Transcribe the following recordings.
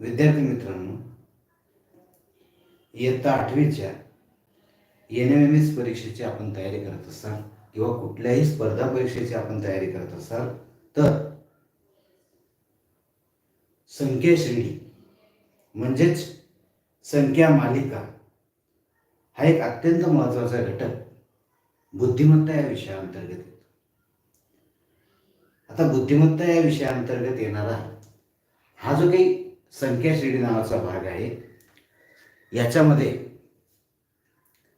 विद्यार्थी मित्रांनो इयत्ता आठवीच्या एन एम एम एस परीक्षेची आपण तयारी करत असाल किंवा कुठल्याही स्पर्धा परीक्षेची आपण तयारी करत असाल तर संख्याश्रेणी म्हणजेच संख्या मालिका हा एक अत्यंत महत्त्वाचा घटक बुद्धिमत्ता या विषयाअंतर्गत येतो. आता बुद्धिमत्ता या विषयाअंतर्गत येणारा हा जो काही संख्याश्रेणी नावाचा भाग आहे. याच्यामध्ये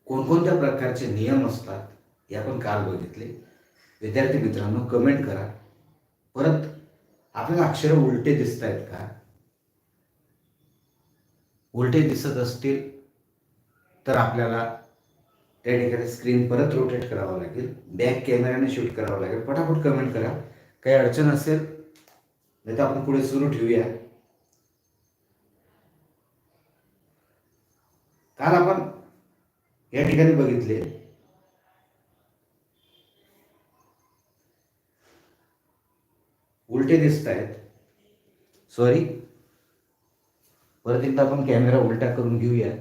कोणकोणत्या प्रकारचे नियम असतात हे आपण काल बघितले. विद्यार्थी मित्रांनो कमेंट करा. परत आपल्याला अक्षर उलटे दिसत आहेत का? उलटे दिसत असतील तर आपल्याला त्या ठिकाणी स्क्रीन परत रोटेट करावं लागेल. बॅक कॅमेऱ्याने शूट करावं लागेल. पटापट कमेंट करा. काही अडचण असेल नाही तर आपण पुढे सुरू ठेवूया. काल आपण या ठिकाणी बघितले. उलटे दिसत आहेत. सॉरी परत एकदा आपण कॅमेरा उलटा करून घेऊया.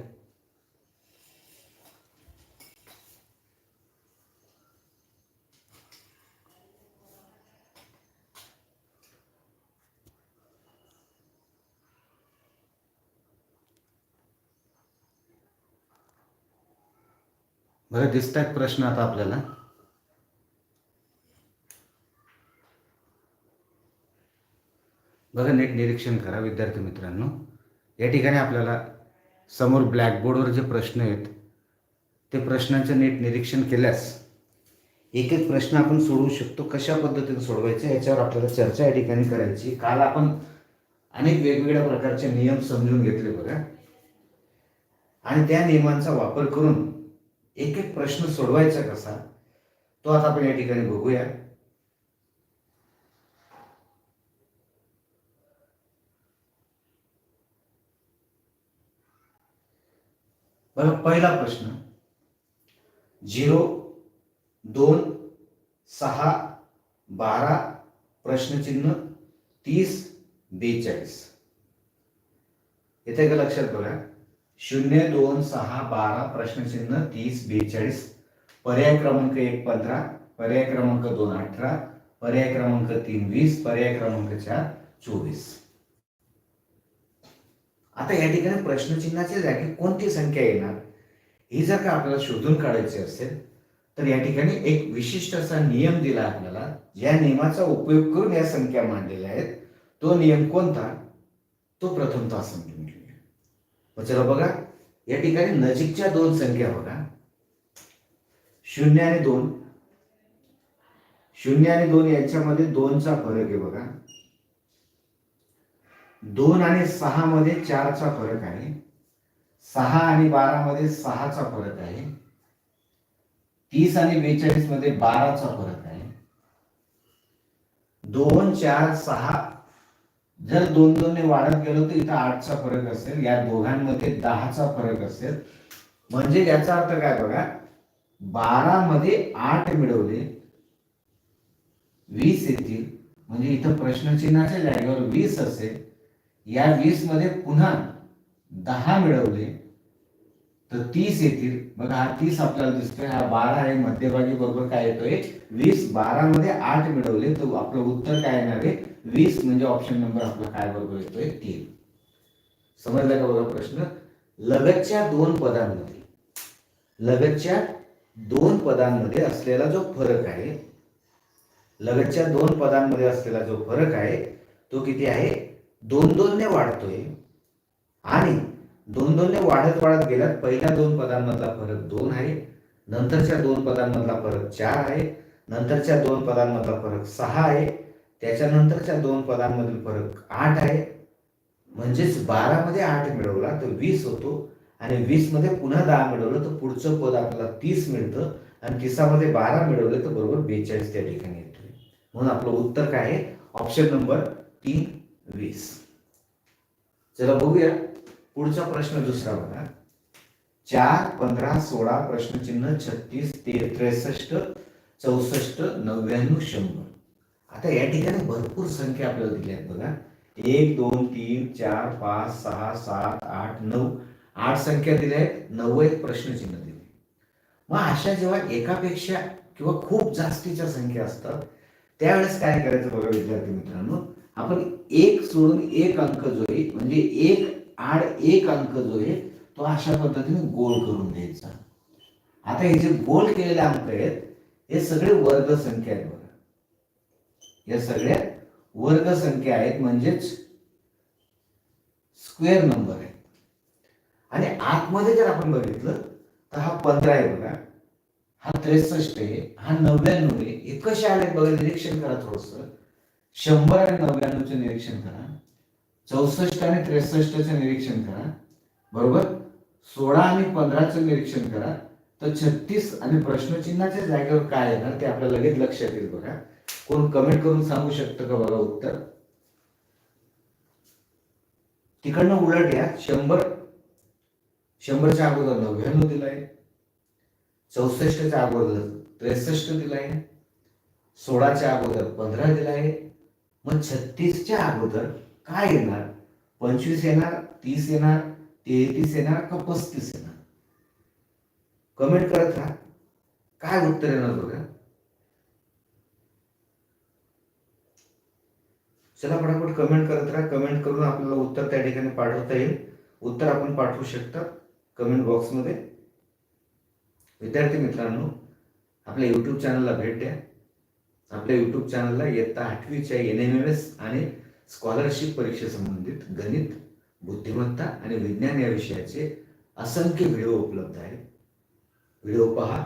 बरं दिसत आहेत प्रश्न आता आपल्याला. बघा नीट निरीक्षण करा विद्यार्थी मित्रांनो. या ठिकाणी आपल्याला समोर ब्लॅकबोर्डवर जे प्रश्न आहेत ते प्रश्नांचं नीट निरीक्षण केल्यास एक एक प्रश्न आपण सोडवू शकतो. कशा पद्धतीने सोडवायचे याच्यावर आपल्याला चर्चा या ठिकाणी करायची. काल आपण अनेक वेगवेगळ्या प्रकारचे नियम समजून घेतले बघा. आणि त्या नियमांचा वापर करून एक एक प्रश्न सोडवायचा कसा तो आता आपण या ठिकाणी बघूया. बघा पहिला प्रश्न. झिरो दोन सहा बारा प्रश्नचिन्ह तीस बेचाळीस. येते का लक्षात बघा? शून्य दोन सहा बारा प्रश्नचिन्ह तीस बेचाळीस पर्याय क्रमांक एक पंधरा पर्याय क्रमांक दोन अठरा पर्याय क्रमांक तीन वीस पर्याय क्रमांक चार चोवीस. आता या ठिकाणी प्रश्नचिन्हाच्या जागी कोणती संख्या येणार? ही जर का आपल्याला शोधून काढायची असेल तर या ठिकाणी एक विशिष्ट असा नियम दिला आपल्याला या नियमाचा उपयोग करून या संख्या मांडलेल्या आहेत. तो नियम कोणता? तो प्रथमतः समजून घेऊ मग चला बघा या ठिकाणी नजीकच्या दोन संख्या बघा. शून्य आणि दोन. शून्य आणि दोन यांच्यामध्ये दोनचा फरक आहे बघा. दोन आणि सहा मध्ये चारचा फरक आहे. सहा आणि बारा मध्ये सहाचा फरक आहे. तीस आणि बेचाळीसमध्ये बाराचा फरक आहे. दोन चार सहा जर दोन दोनने वाढत गेलो तर इथं आठचा फरक असेल. या दोघांमध्ये दहाचा फरक असेल. म्हणजे याचा अर्थ काय बघा? बारा मध्ये आठ मिळवले वीस येतील. म्हणजे इथं प्रश्नचिन्हाच्या जागेवर वीस असेल. या वीसमध्ये पुन्हा दहा मिळवले तर तीस येतील. बघा हा तीस आपल्याला दिसतोय. हा बारा आहे. मध्यभागी बरोबर काय येतोय? वीस. बारा मध्ये आठ मिळवले तर आपलं उत्तर काय येणार आहे? वीस म्हणजे ऑप्शन नंबर आपला काय बरोबर येतोय? तीन. समजला का बघा प्रश्न? लगतच्या दोन पदांमध्ये लगतच्या दोन पदांमध्ये असलेला जो फरक आहे लगतच्या दोन पदांमध्ये असलेला जो फरक आहे तो किती आहे? दोन दोनने वाढतोय. आणि दोन दोनने वाढत वाढत गेल्यात पहिल्या दोन पदांमधला फरक दोन आहे नंतरच्या दोन पदांमधला फरक चार आहे नंतरच्या दोन पदांमधला फरक सहा आहे त्याच्यानंतरच्या दोन पदांमधील फरक आठ आहे. म्हणजेच बारामध्ये आठ मिळवला तर वीस होतो. आणि वीसमध्ये पुन्हा दहा मिळवलं तर पुढचं पद आपल्याला तीस मिळतं. आणि तिसामध्ये बारा मिळवलं तर बरोबर बेचाळीस त्या ठिकाणी येतो म्हणून आपलं उत्तर काय आहे? ऑप्शन नंबर तीन वीस. चला बघूया. पुढचा प्रश्न दुसरा बघा. चार पंधरा सोळा प्रश्नचिन्ह छत्तीस ते त्रेसष्ट चौसष्ट नव्याण्णव शंभर. आता या ठिकाणी भरपूर संख्या आपल्याला दिल्या आहेत बघा. एक दोन तीन चार पाच सहा सात आठ नऊ. आठ संख्या दिल्या आहेत. नऊ एक प्रश्नचिन्ह दिले. मग अशा जेव्हा एकापेक्षा किंवा खूप जास्तीच्या संख्या असतात त्यावेळेस काय करायचं बघा विद्यार्थी मित्रांनो? आपण एक सोडून एक अंक जो आहे म्हणजे एक आड एक अंक जो आहे तो अशा पद्धतीने गोल करून द्यायचा. आता हे जे गोल केलेले अंक आहेत हे सगळे वर्ग संख्या आहेत बघा. या सगळ्या वर्ग संख्या आहेत म्हणजेच स्क्वेअर नंबर आहे आणि आतमध्ये जर आपण बघितलं तर हा पंधरा आहे बघा. हा त्रेसष्ट आहे हा नव्याण्णव आहे. हे कसे आले बघा निरीक्षण करा थोडस. शंभर आणि नव्याण्णवचं निरीक्षण करा. चौसष्ट आणि त्रेसष्टचं निरीक्षण करा. बरोबर? सोळा आणि पंधराचं निरीक्षण करा. तर छत्तीस आणि प्रश्नचिन्हाच्या जागेवर काय येणार ते आपल्या लगेच लक्षात येईल बघा. कोण कमेंट करून सांगू शकतं का बघा उत्तर? तिकडनं उलट या शंभर. शंभरच्या अगोदर नव्याण्णव दिलाय. चौसष्टच्या अगोदर. त्रेसष्ट दिलाय. सोळाच्या अगोदर. पंधरा दिलाय. मग छत्तीसच्या अगोदर काय येणार? पंचवीस येणार तीस येणार तेहतीस येणार का पस्तीस येणार? कमेंट करत राहा. काय उत्तर येणार बघा? चला फटाफट कमेंट करत राहा. कमेंट करून आपल्याला उत्तर त्या ठिकाणी पाठवता येईल. उत्तर आपण पाठवू शकता कमेंट बॉक्समध्ये विद्यार्थी मित्रांनो आपल्या यूट्यूब चॅनलला भेट द्या. आपल्या यूट्यूब चॅनलला इयत्ता आठवीच्या एन एम एम एस आणि स्कॉलरशिप परीक्षेसंबंधित गणित बुद्धिमत्ता आणि विज्ञान या विषयाचे असंख्य व्हिडिओ उपलब्ध आहेत. व्हिडिओ पहा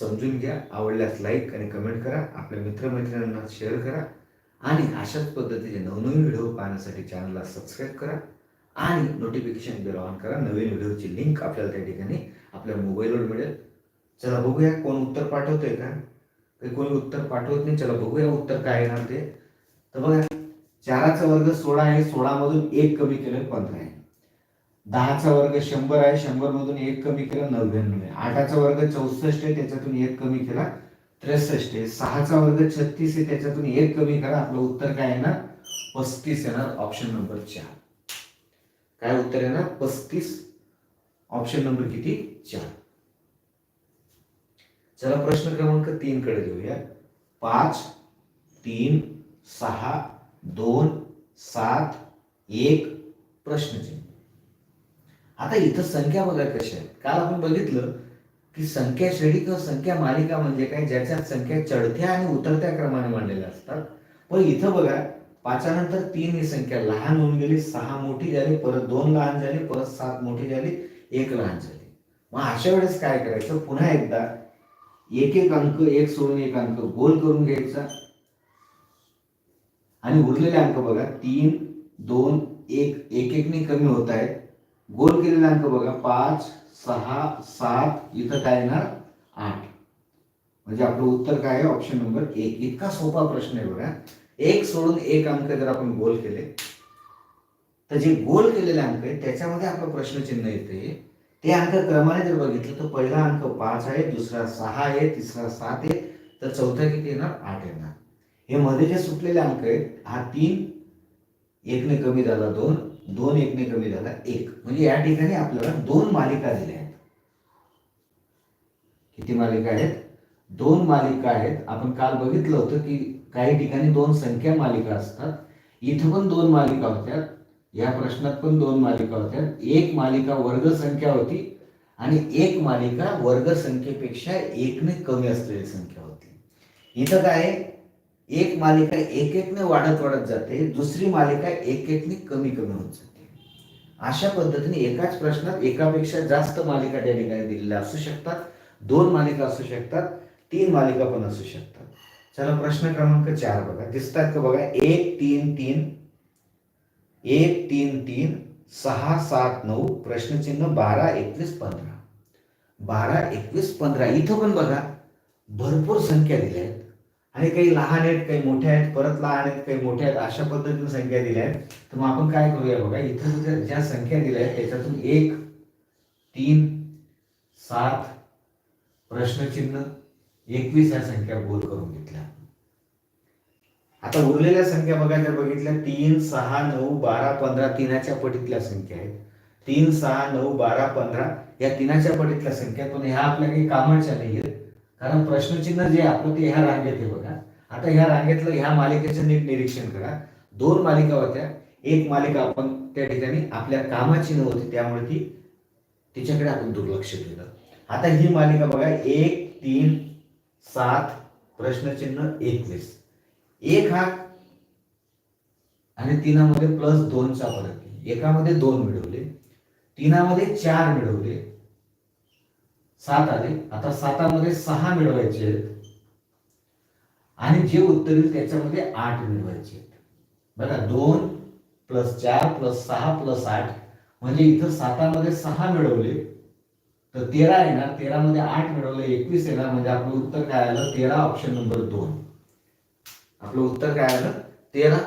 समजून घ्या आवडल्यास लाईक आणि कमेंट करा. आपल्या मित्रमैत्रिणींना शेअर करा. आणि अशाच पद्धतीचे नवनवीन व्हिडिओ पाहण्यासाठी चॅनलला सबस्क्राईब करा आणि नोटिफिकेशन बेल ऑन करा. नवीन व्हिडिओची लिंक आपल्याला त्या ठिकाणी आपल्या मोबाईलवर मिळेल. चला बघूया कोण उत्तर पाठवतोय का? काही कोणी उत्तर पाठवत नाही? चला बघूया उत्तर काय येणार ते. तर बघा चाराचा वर्ग सोळा आहे. सोळा मधून एक कमी केलं पंधरा आहे. दहाचा वर्ग शंभर आहे. शंभर मधून एक कमी केलं नव्याण्णव आहे. आठाचा वर्ग चौसष्ट आहे. त्याच्यातून एक कमी केला त्रेसष्ट आहे. सहाचा वर्ग छत्तीस आहे. त्याच्यातून एक कमी करा. आपलं उत्तर काय येणार पस्तीस येणार ऑप्शन नंबर चार. काय उत्तर येणार पस्तीस ऑप्शन नंबर किती? चार. चला प्रश्न क्रमांक तीन कडे घेऊया. पाच तीन सहा दोन सात एक. प्रश्नचिन्ह आता इथं संख्या बघा कशा आहेत काल आपण बघितलं की संख्या श्रेणी किंवा संख्या मालिका म्हणजे काय ज्याच्यात संख्या चढत्या आणि उतरत्या क्रमाने मांडलेल्या असतात. पण इथं बघा पाचानंतर तीन ही संख्या लहान होऊन गेली सहा मोठी झाली परत दोन लहान झाली परत सात मोठी झाली एक लहान झाली. मग अशा वेळेस काय करायचं? पुन्हा एकदा एक एक अंक एक सोडून एक अंक गोल करून घ्यायचा. आणि उरलेले अंक बघा तीन दोन एक एक एकने कमी होत आहेत. गोल केलेले अंक बघा पाच सहा सात इथं काय येणार? आठ. म्हणजे आपलं उत्तर काय आहे? ऑप्शन नंबर एक. इतका सोपा प्रश्न आहे बघा. एक सोडून एक अंक जर आपण गोल केले तर जे गोल केलेले अंक आहे त्याच्यामध्ये आपलं प्रश्नचिन्ह येते. ते अंक क्रमाने जर बघितलं तर पहिला अंक पाच आहे दुसरा सहा आहे तिसरा सात आहे तर चौथा किती येणार? आठ येणार. हे मध्ये जे सुटलेले अंक आहेत हा तीन एकने कमी झाला दोन दोन एकने कमी झाला एक. म्हणजे या ठिकाणी आपल्याला दोन मालिका दिल्या आहेत. किती मालिका आहेत? दोन मालिका आहेत. आपण काल बघितलं होतं की काही ठिकाणी दोन संख्या मालिका असतात. इथं पण दोन मालिका होत्या. या प्रश्नात पण दोन मालिका होत्या. एक मालिका वर्ग संख्या होती आणि एक मालिका वर्ग संख्येपेक्षा एकने कमी असलेली संख्या होती. इथं काय आहे? एक मालिका एक एकने वाढत वाढत जाते दुसरी मालिका एक एकने कमी कमी होत जाते. अशा पद्धतीने एकाच प्रश्नात एकापेक्षा जास्त मालिका त्या ठिकाणी दिलेल्या असू शकतात दोन मालिका असू शकतात तीन मालिका पण असू शकतात. चला प्रश्न क्रमांक चार बघा. दिसतात का बघा? एक तीन तीन एक तीन तीन सहा सात नऊ प्रश्नचिन्ह बारा एकवीस पंधरा. बारा एकवीस पंधरा. इथं पण बघा भरपूर संख्या दिल्या आहेत. आणि काही लहान आहेत काही मोठ्या आहेत परत लहान आहेत काही मोठ्या आहेत अशा पद्धतीने संख्या दिल्या आहेत. तर मग आपण काय करूया बघा इथं ज्या संख्या दिल्या आहेत त्याच्यातून एक तीन सात प्रश्नचिन्ह एकवीस या संख्या गोल करून घेतल्या. आता उरलेल्या संख्या बघा जर बघितल्या तीन सहा नऊ बारा पंधरा तिनाच्या पटीतल्या संख्या आहेत. तीन सहा नऊ बारा पंधरा या तिनाच्या पटीतल्या संख्या पण ह्या आपल्या काही कामाच्या नाही आहेत कारण प्रश्नचिन्ह जे आपलं ते ह्या रांगेत आहे बघा. आता ह्या रांगेतलं ह्या मालिकेचं नीट निरीक्षण करा. दोन मालिका होत्या. एक मालिका आपण त्या ठिकाणी आपल्या कामाची नव्हती त्यामुळे ती तिच्याकडे आपण दुर्लक्ष केलं. आता ही मालिका बघा एक तीन सात प्रश्नचिन्ह एकवीस. एक हा आणि तिनामध्ये प्लस दोनचा फरक एकामध्ये दोन मिळवले तिनामध्ये चार मिळवले सात आले. आता सातामध्ये सहा मिळवायचे आहेत. आणि जे उत्तर येईल त्याच्यामध्ये आठ मिळवायचे आहेत. बघा दोन प्लस चार प्लस सहा प्लस आठ म्हणजे इथं सातामध्ये सहा मिळवले. तर तेरा येणार. तेरा मध्ये आठ मिळवले एकवीस येणार. म्हणजे आपलं उत्तर काय आलं? तेरा ऑप्शन नंबर दोन. आपलं उत्तर काय आलं? तेरा.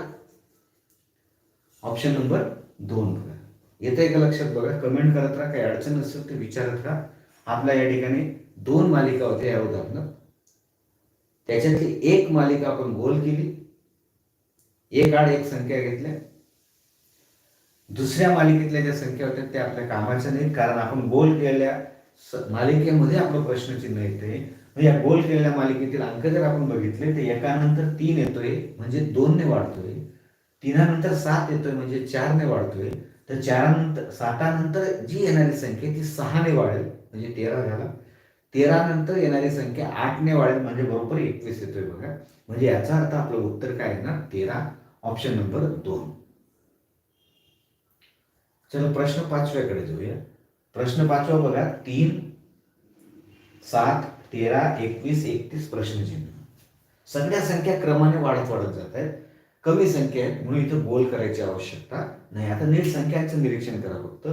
ऑप्शन नंबर दोन बघा. येतंय का लक्षात? बघा कमेंट करत राहा. काही अडचण असेल तर विचारत राहा. आपल्या या ठिकाणी दोन मालिका होत्या या उदाहरणात. त्याच्यातली एक मालिका आपण गोल केली. एक आड एक संख्या घेतल्या. दुसऱ्या मालिकेतल्या ज्या संख्या होत्या त्या आपल्या कामाच्या नाहीत कारण आपण गोल केलेल्या मालिकेमध्ये आपलं प्रश्नचिन्ह येते या गोल केलेल्या मालिकेतील अंक जर आपण बघितले तर एकानंतर तीन येतोय म्हणजे दोनने वाढतोय. तीनानंतर सात येतोय म्हणजे चारने वाढतोय. तर चारानंतर सातानंतर जी येणारी संख्या ती सहाने वाढेल. म्हणजे तेरा झाला. तेरा नंतर येणारी संख्या आठने वाढेल म्हणजे बरोबर एकवीस येतोय बघा. म्हणजे याचा अर्थ आपलं उत्तर काय आहे ना? तेरा. ऑप्शन नंबर दोन. चलो प्रश्न पाचव्याकडे जाऊया. प्रश्न पाचवा बघा. तीन सात तेरा एकवीस एकतीस प्रश्नचिन्ह. सगळ्या संख्या क्रमाने वाढत वाढत जात आहेत. कमी संख्या आहेत म्हणून इथं गोल करायची आवश्यकता नाही. आता नीट संख्यांचं निरीक्षण करा फक्त.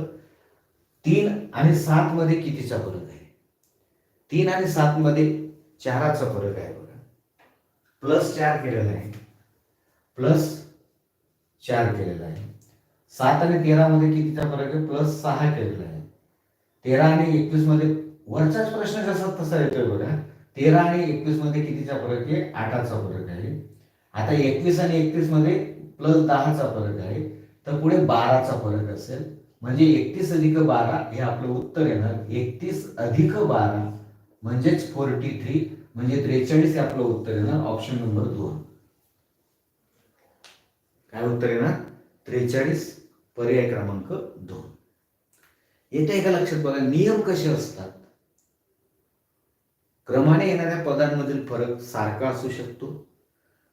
तीन आणि सात मध्ये कितीचा फरक आहे? तीन आणि सात मध्ये चाराचा फरक आहे बघा. प्लस चार केलेला आहे. प्लस चार केलेला आहे. सात आणि तेरा मध्ये कितीचा फरक आहे? प्लस सहा केलेला आहे. तेरा आणि एकवीसमध्ये वरचाच प्रश्न जसा तसा येतोय बघा. तेरा आणि एकवीसमध्ये कितीचा फरक आहे? आठाचा फरक आहे. आता एकवीस आणि एकतीसमध्ये प्लस दहाचा फरक आहे. तर पुढे बाराचा फरक असेल. म्हणजे एकतीस अधिक बारा हे आपलं उत्तर येणार. एकतीस अधिक बारा म्हणजेच फोर्टी थ्री म्हणजे त्रेचाळीस हे आपलं उत्तर येणार ऑप्शन नंबर दोन. काय उत्तर येणार? त्रेचाळीस पर्याय क्रमांक दोन. येते एका लक्षात बघा नियम कसे असतात? क्रमाने येणाऱ्या पदांमधील फरक सारखा असू शकतो.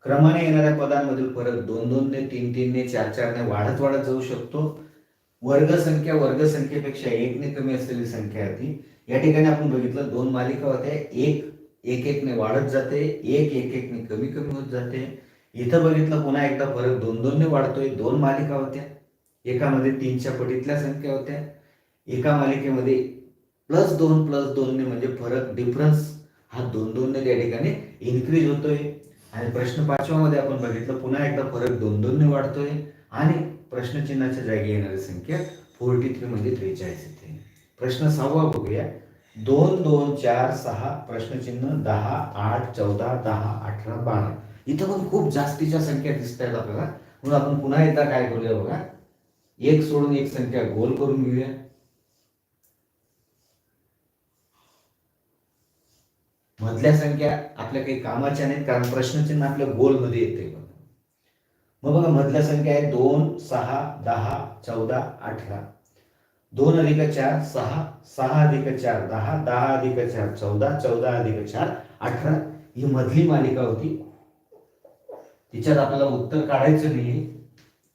क्रमाने येणाऱ्या पदांमधील फरक दोन दोनने तीन तीनने चार चारने वाढत वाढत जाऊ शकतो. वर्गसंख्या वर्गसंख्येपेक्षा एकने कमी असलेली संख्या आहे ती. या ठिकाणी आपण बघितलं दोन मालिका होत्या. एक एक एकने वाढत जाते एक एक एकने कमी कमी होत जाते. इथं बघितलं पुन्हा एकदा फरक दोन दोनने वाढतोय. दोन मालिका होत्या. एकामध्ये तीनच्या पटीतल्या संख्या होत्या. एका मालिकेमध्ये प्लस दोन प्लस दोनने म्हणजे फरक डिफरन्स हा दोन दोनने त्या ठिकाणी इन्क्रीज होतोय. आणि प्रश्न पाचव्यामध्ये आपण बघितलं पुन्हा एकदा फरक दोन दोनने वाढतोय. आणि प्रश्नचिन्हाच्या जागी येणारी संख्या फोर्टी थ्री म्हणजे त्रेचाळीस येते. प्रश्न सहावा बघूया. दोन दोन चार सहा प्रश्नचिन्ह दहा आठ चौदा दहा अठरा बारा. इथं पण खूप जास्तीच्या संख्या दिसत आहेत आपल्याला. म्हणून आपण पुन्हा एकदा काय करूया बघा. एक सोडून एक संख्या गोल करून घेऊया. मधल्या संख्या आपल्या काही कामाच्या नाहीत कारण प्रश्नचिन्ह आपल्या गोलमध्ये येते. बघा मग बघा मधल्या संख्या आहे दोन सहा दहा चौदा अठरा. दोन अधिक चार सहा. सहा अधिक चार दहा. दहा अधिक चार चौदा. चौदा अधिक चार अठरा. ही मधली मालिका होती. तिच्यात आपल्याला उत्तर काढायचं नाही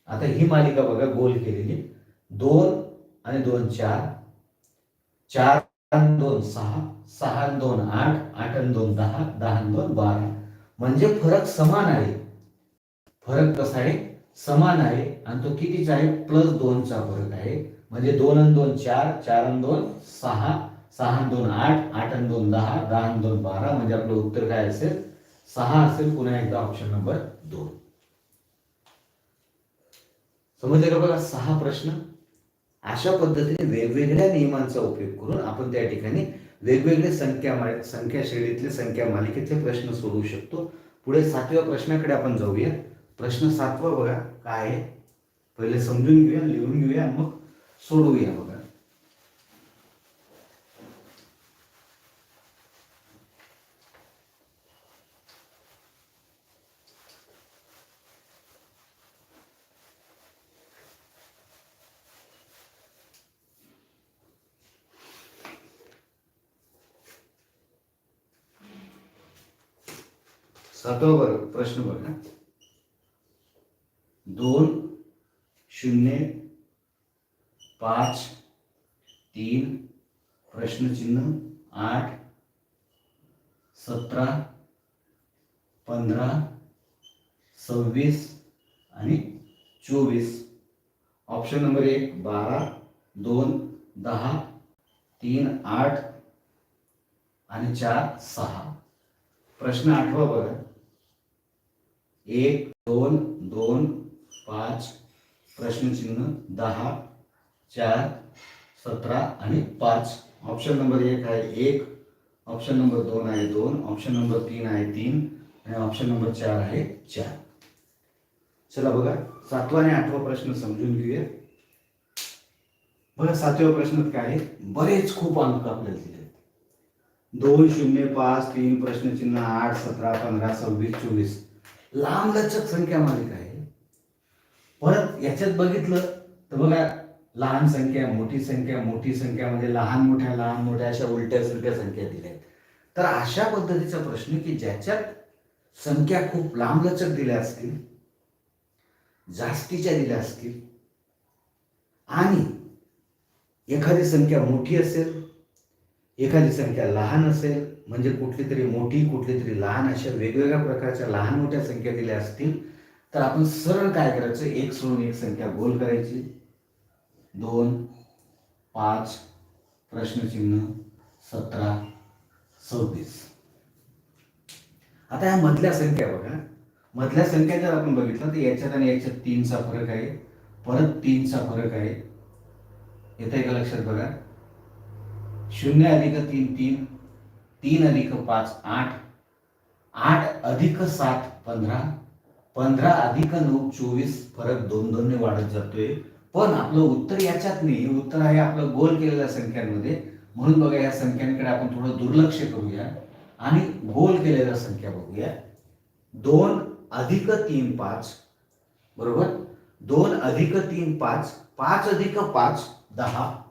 आता ही मालिका बघा गोल केलेली. दोन आणि दोन चार. चार दोन सहा. सहा दोन आठ. आठ आणि दोन दहा. दहा दोन बारा. म्हणजे फरक समान आहे. फरक कसा आहे? समान आहे. आणि तो कितीचा आहे? प्लस दोनचा फरक आहे. म्हणजे दोन आणि दोन चार चार आणि दोन सहा सहा दोन आठ आठ आणि दोन दहा दहा आणि दोन बारा. म्हणजे आपलं उत्तर काय असेल? सहा असेल. पुन्हा एकदा ऑप्शन नंबर दोन. समजले का बघा? सहा प्रश्न. अशा पद्धतीने वेगवेगळ्या नियमांचा उपयोग करून आपण त्या ठिकाणी वेगवेगळे संख्या मा- संख्या श्रेणीतले संख्या मालिकेतले प्रश्न सोडवू शकतो. पुढे सातव्या प्रश्नाकडे आपण जाऊया. प्रश्न सातवा बघा काय आहे? पहिले समजून घेऊया लिहून घेऊया मग सोडवूया बघा सातवा बरं प्रश्न बघा दोन शून्य पाच तीन प्रश्नचिन्ह आठ सतरा पंधरा सव्वीस आणि चोवीस. ऑप्शन नंबर एक बारा दोन दहा तीन आठ आणि चार सहा. प्रश्न आठवा बघा एक दोन दोन पाच प्रश्नचिन्ह दहा चार सतरा आणि पाच. ऑप्शन नंबर एक आहे एक ऑप्शन नंबर दोन आहे दोन ऑप्शन नंबर तीन आहे तीन आणि ऑप्शन नंबर चार आहे चार. चला बघा सातवा आणि आठवा प्रश्न समजून घेऊया. बघा सातव्या प्रश्नात काय आहे? बरेच खूप अंक आपल्याला दिले दोन शून्य पाच तीन प्रश्नचिन्ह आठ सतरा पंधरा सव्वीस चोवीस. लांब लचक संख्या मालिका आहे. परत याच्यात बघितलं तर बघा लहान संख्या मोठी संख्या मोठी संख्या म्हणजे लहान मोठ्या लहान मोठ्या अशा उलट्या सुलट्या संख्या दिल्या आहेत. तर अशा पद्धतीचा प्रश्न की ज्याच्यात संख्या खूप लांबलचक दिल्या असतील जास्तीच्या दिल्या असतील आणि एखादी संख्या मोठी असेल एखादी संख्या लहान असेल म्हणजे कुठली तरी मोठी कुठली तरी लहान अशा वेगवेगळ्या प्रकारच्या लहान मोठ्या संख्या दिल्या असतील तर आपण सरळ काय करायचं? एक सोडून एक संख्या गोल करायची. दोन पाच प्रश्नचिन्ह सतरा सव्वीस. आता या मधल्या संख्या बघा. मधल्या संख्या जर आपण बघितलं तर याच्यात आणि याच्यात तीनचा फरक आहे. परत तीनचा फरक आहे. येत आहे का लक्षात बघा? शून्य अधिक तीन तीन. तीन अधिक पाच आठ. आठ अधिक सात पंधरा. पंधरा अधिक नऊ चोवीस फरक दोन दोनने वाढत जातोय. पण आपलं उत्तर याच्यात नाही. उत्तर आहे आपलं गोल केलेल्या संख्यांमध्ये. म्हणून बघा या संख्यांकडे आपण थोडं दुर्लक्ष करूया आणि गोल केलेल्या संख्या बघूया. दोन अधिक तीन पाच बरोबर? दोन अधिक तीन पाच पाच अधिक पाच दहा.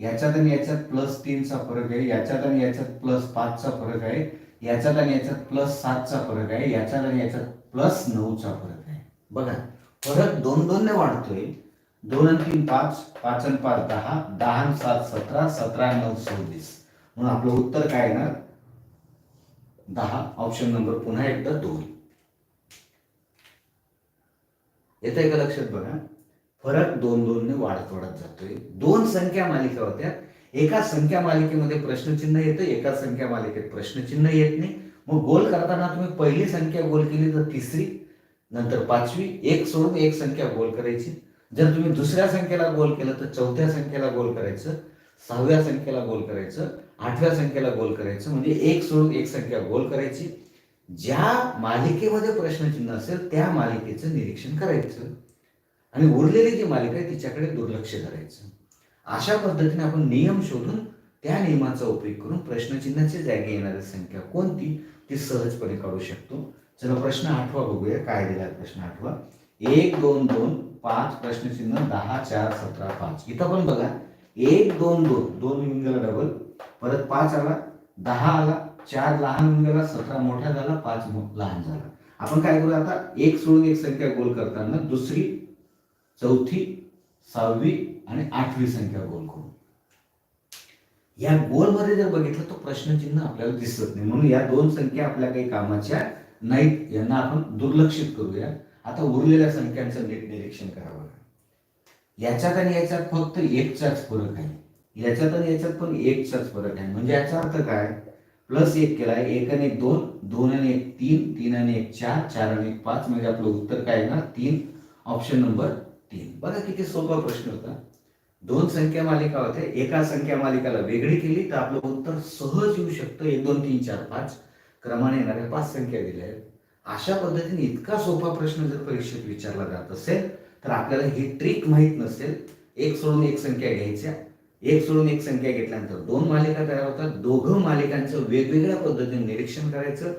याच्यात आणि याच्यात प्लस तीनचा फरक आहे याच्यात आणि याच्यात प्लस पाचचा फरक आहे याच्यात आणि याच्यात प्लस सातचा फरक आहे याच्यात आणि याच्यात प्लस नऊचा फरक आहे. बघा फरक दोन दोनने वाढतोय. दोन आणि तीन पाच पाच आणि पाच दहा दहा आणि सात सतरा सतरा नऊ सव्वीस. म्हणून आपलं उत्तर काय येणार? दहा ऑप्शन नंबर पुन्हा एकदा दोन. येत आहे का लक्षात बघा? फरक दोन दोनने वाढत वाढत जातोय. दोन संख्या मालिका होत्या. एका संख्या मालिकेमध्ये प्रश्नचिन्ह येतं एका संख्या मालिकेत प्रश्नचिन्ह येत नाही. मग गोल करताना तुम्ही पहिली संख्या गोल केली तर तिसरी नंतर पाचवी एक सोडून एक संख्या गोल करायची. जर तुम्ही दुसऱ्या संख्येला गोल केलं तर चौथ्या संख्येला गोल करायचं सहाव्या संख्येला गोल करायचं आठव्या संख्येला गोल करायचं म्हणजे एक सोडून एक संख्या गोल करायची. ज्या मालिकेमध्ये प्रश्नचिन्ह असेल त्या मालिकेचं निरीक्षण करायचं. आणि उरलेली जी मालिका आहे तिच्याकडे दुर्लक्ष करायचं. अशा पद्धतीने आपण नियम शोधून त्या नियमाचा उपयोग करून प्रश्नचिन्हाच्या जागी येणारी संख्या कोणती ती सहजपणे काढू शकतो. चला प्रश्न आठवा बघूया. काय दिला प्रश्न आठवा? एक दोन दोन पाच प्रश्नचिन्ह दहा चार सतरा पाच. इथं पण बघा. एक दोन दोन. दोन येऊन गेला डबल परत पाच आला दहा आला चार लहान होऊन गेला सतरा मोठा झाला पाच लहान झाला. आपण काय करू आता? एक सोडून एक संख्या गोल करताना दुसरी चौथी सहावी आणि आठवी संख्या गोल करू या गोलमध्ये जर बघितलं तर प्रश्नचिन्ह आपल्याला दिसत नाही. म्हणून या दोन संख्या आपल्या काही कामाच्या नाहीत. यांना आपण दुर्लक्षित करूया. आता उरलेल्या संख्यांचं नीट निरीक्षण करावं याच्यात आणि याच्यात फक्त एकचाच फरक आहे. याच्यात आणि याच्यात पण एकचाच फरक आहे. म्हणजे याचा अर्थ काय? प्लस एक केला आहे एक आणि एक दोन दोन आणि एक तीन तीन आणि एक चार चार आणि एक पाच. म्हणजे आपलं उत्तर काय ना तीन. ऑप्शन नंबर तीन. बघा किती सोपा प्रश्न होता. दोन संख्या मालिका होत्या. एका संख्या मालिकाला वेगळी केली तर आपलं उत्तर सहज येऊ शकतं. एक दोन तीन चार पाच. क्रमाने येणाऱ्या पाच संख्या दिल्या आहेत. अशा पद्धतीने इतका सोपा प्रश्न जर परीक्षेत विचारला जात असेल तर आपल्याला ही ट्रिक माहीत नसेल. एक सोडून एक संख्या घ्यायच्या. एक सोडून एक संख्या घेतल्यानंतर दोन मालिका तयार होतात. दोघं मालिकांचं वेगवेगळ्या पद्धतीने निरीक्षण करायचं.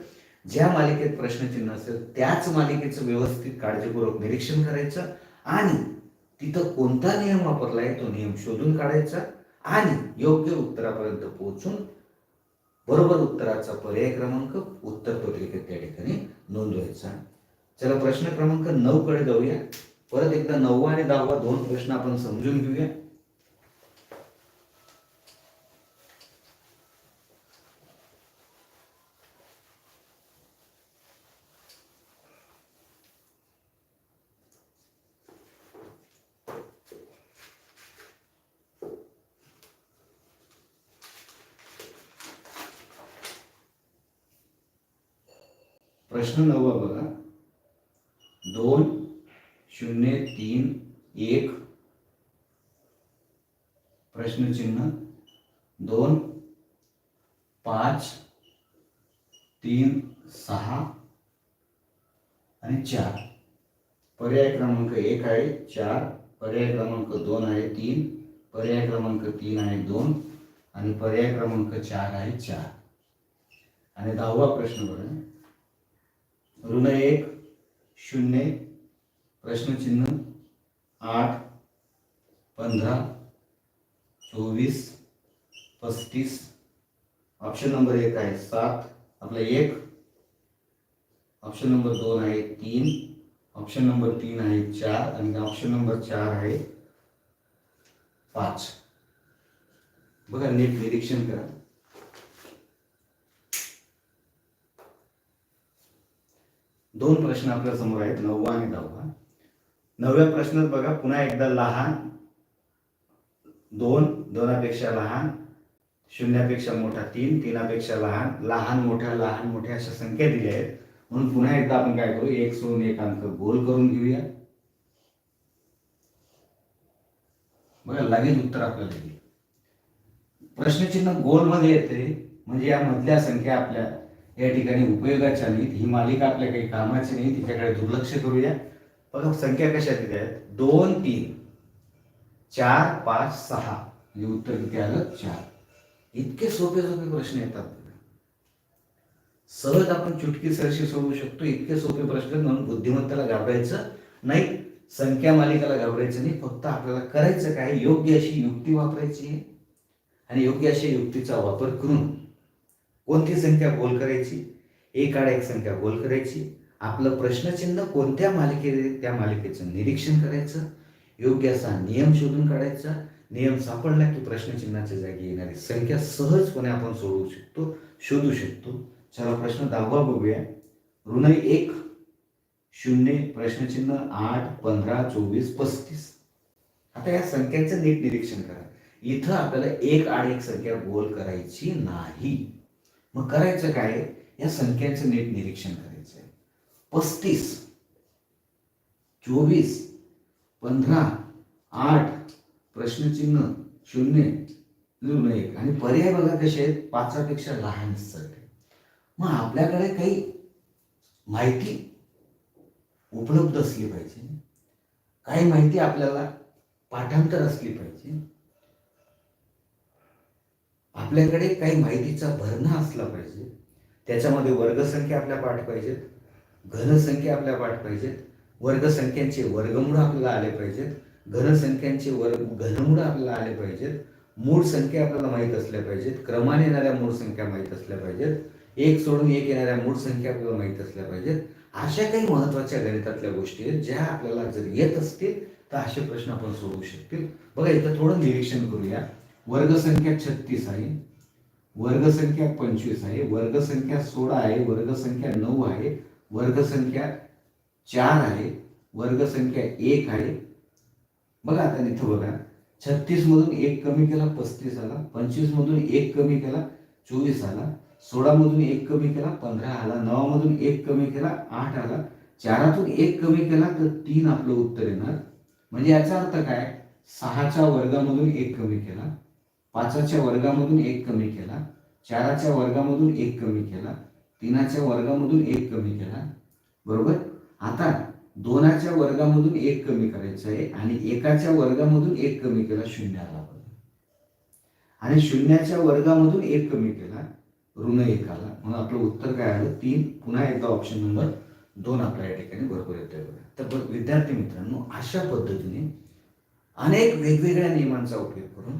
ज्या मालिकेत प्रश्नचिन्ह असेल त्याच मालिकेचं व्यवस्थित काळजीपूर्वक निरीक्षण करायचं. आणि तिथं कोणता नियम वापरलाय? तो नियम शोधून काढायचा आणि योग्य उत्तरापर्यंत पोहोचून बरोबर उत्तराचा पर्याय क्रमांक उत्तर पत्रिकेत त्या ठिकाणी नोंदवायचा. चला प्रश्न क्रमांक नऊ कडे जाऊया. परत एकदा नववा आणि दहावा दोन प्रश्न आपण समजून घेऊया प्रश्न नववा बघा दोन शून्य तीन एक प्रश्नचिन्ह दोन पाच तीन सहा आणि चार. पर्याय क्रमांक एक आहे चार. पर्याय क्रमांक दोन आहे तीन. पर्याय क्रमांक तीन आहे दोन. आणि पर्याय क्रमांक चार आहे चार. आणि दहावा प्रश्न बघा. ऋण एक शून्य प्रश्नचिन्ह आठ पंधरा चोवीस पस्तीस. ऑप्शन नंबर एक आहे सात. आपला एक ऑप्शन नंबर दोन आहे तीन ऑप्शन नंबर तीन आहे चार आणि ऑप्शन नंबर चार आहे पाच. बघा नीट निरीक्षण करा. दोन प्रश्न आपल्यासमोर आहेत नववा आणि दहावा. नवव्या प्रश्नात बघा पुन्हा एकदा लहान दोन दोनापेक्षा लहान शून्यापेक्षा मोठा तीन तीनापेक्षा लहान लहान मोठ्या लहान मोठ्या अशा संख्या दिल्या आहेत. म्हणून पुन्हा एकदा आपण काय करू? एक सोडून एक अंक गोल करून घेऊया. बघा लगेच उत्तर आपल्याला येईल. प्रश्नचिन्ह गोलमध्ये येते. म्हणजे या मधल्या संख्या आपल्या या ठिकाणी उपयोगाच्या नाहीत. ही मालिका आपल्या काही कामाची नाही. तिच्याकडे दुर्लक्ष करूया. बघा संख्या कशा दिल्या आहेत? दोन तीन. चार पाच सहा. म्हणजे उत्तर किती आलं? चार. इतके सोपे सोपे प्रश्न येतात. सहज आपण चुटकी सरशी सोडवू शकतो इतके सोपे प्रश्न म्हणून बुद्धिमत्तेला घाबरायचं नाही संख्या मालिकाला घाबरायचं नाही फक्त आपल्याला करायचं काय योग्य अशी युक्ती वापरायची आहे. आणि योग्य अशा युक्तीचा वापर करून कोणती संख्या गोल करायची? एक आड एक संख्या गोल करायची. आपलं प्रश्नचिन्ह कोणत्या मालिकेत त्या मालिकेचं निरीक्षण करायचं. योग्य असा नियम शोधून काढायचा. नियम सापडला की प्रश्नचिन्हाच्या जागी येणारी संख्या सहजपणे आपण सोडवू शकतो शोधू शकतो. चला प्रश्न दहावा बघूया. ऋण एक शून्य प्रश्नचिन्ह आठ पंधरा चोवीस पस्तीस. आता या संख्यांचं नीट निरीक्षण करा. इथं आपल्याला एक आड एक संख्या गोल करायची नाही. मग करायचं काय? या संख्यांचं नीट निरीक्षण करायचं आहे पस्तीस चोवीस पंधरा आठ प्रश्नचिन्ह शून्य ऋण एक. आणि पर्याय बघा कसे आहेत. पाचापेक्षा लहान सगळे. मग आपल्याकडे काही माहिती उपलब्ध असली पाहिजे. काही माहिती आपल्याला पाठांतर असली पाहिजे. आपल्याकडे काही माहितीचा भरणा असला पाहिजे. त्याच्यामध्ये वर्गसंख्या आपल्या पाठ पाहिजेत. घनसंख्या आपल्या पाठ पाहिजेत. वर्गसंख्यांचे वर्गमूळ आपल्याला आले पाहिजेत. घनसंख्यांचे वर्ग घनमूळ आपल्याला आले पाहिजेत. मूळ संख्या आपल्याला माहीत असल्या पाहिजेत. क्रमाने येणाऱ्या मूळ संख्या माहीत असल्या पाहिजेत. एक सोडून एक येणाऱ्या मूळ संख्या आपल्याला माहीत असल्या पाहिजेत. अशा काही महत्त्वाच्या गणितातल्या गोष्टी आहेत ज्या आपल्याला जर येत असतील तर असे प्रश्न आपण सोडवू शकतील. बघा इथं थोडं निरीक्षण करूया. वर्गसंख्या छत्तीस आहे. वर्गसंख्या पंचवीस आहे. वर्गसंख्या सोळा आहे. वर्गसंख्या नऊ आहे. वर्गसंख्या चार आहे. वर्गसंख्या एक आहे. बघा आता इथं बघा. छत्तीस मधून एक कमी केला पस्तीस आला. पंचवीस मधून एक कमी केला चोवीस आला. सोळा मधून एक कमी केला पंधरा आला. नवा मधून एक कमी केला आठ आला. चारातून एक कमी केला तर तीन आपलं उत्तर येणार. म्हणजे याचा अर्थ काय? सहाच्या वर्गामधून एक कमी केला पाचाच्या वर्गामधून एक कमी केला चाराच्या वर्गामधून एक कमी केला तीनाच्या वर्गामधून एक कमी केला. बरोबर? आता दोनाच्या वर्गामधून एक कमी करायचं आहे आणि एकाच्या वर्गामधून एक कमी केला शून्य आला आणि शून्याच्या वर्गामधून एक कमी केला ऋण एक आला म्हणून आपलं उत्तर काय आलं? तीन. पुन्हा एकदा ऑप्शन नंबर दोन आपल्या या ठिकाणी भरपूर येतोय बघा. तर विद्यार्थी मित्रांनो अशा पद्धतीने अनेक वेगवेगळ्या नियमांचा उपयोग करून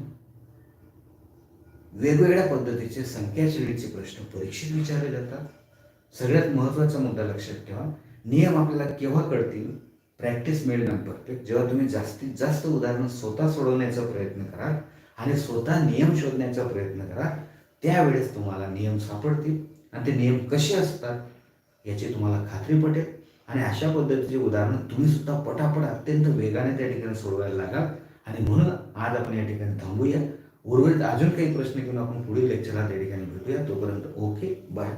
वेगवेगळ्या पद्धतीचे संख्या श्रेणीचे प्रश्न परीक्षेत विचारले जातात. सगळ्यात महत्त्वाचा मुद्दा लक्षात ठेवा. नियम आपल्याला केव्हा कळतील? प्रॅक्टिस मेड मॅन परफेक्ट जेव्हा तुम्ही जास्तीत जास्त उदाहरणं स्वतः सोडवण्याचा प्रयत्न कराल आणि स्वतः नियम शोधण्याचा प्रयत्न करा त्यावेळेस तुम्हाला नियम सापडतील आणि ते नियम कसे असतात याची तुम्हाला खात्री पटेल. आणि अशा पद्धतीचे उदाहरणं तुम्ही सुद्धा पटापट अत्यंत वेगाने त्या ठिकाणी सोडवायला लागाल. आणि म्हणून आज आपण या ठिकाणी थांबूया. उर्वरित अजून काही प्रश्न घेऊन आपण पुढील लेक्चरला त्या ठिकाणी भेटूया. तोपर्यंत ओके बाय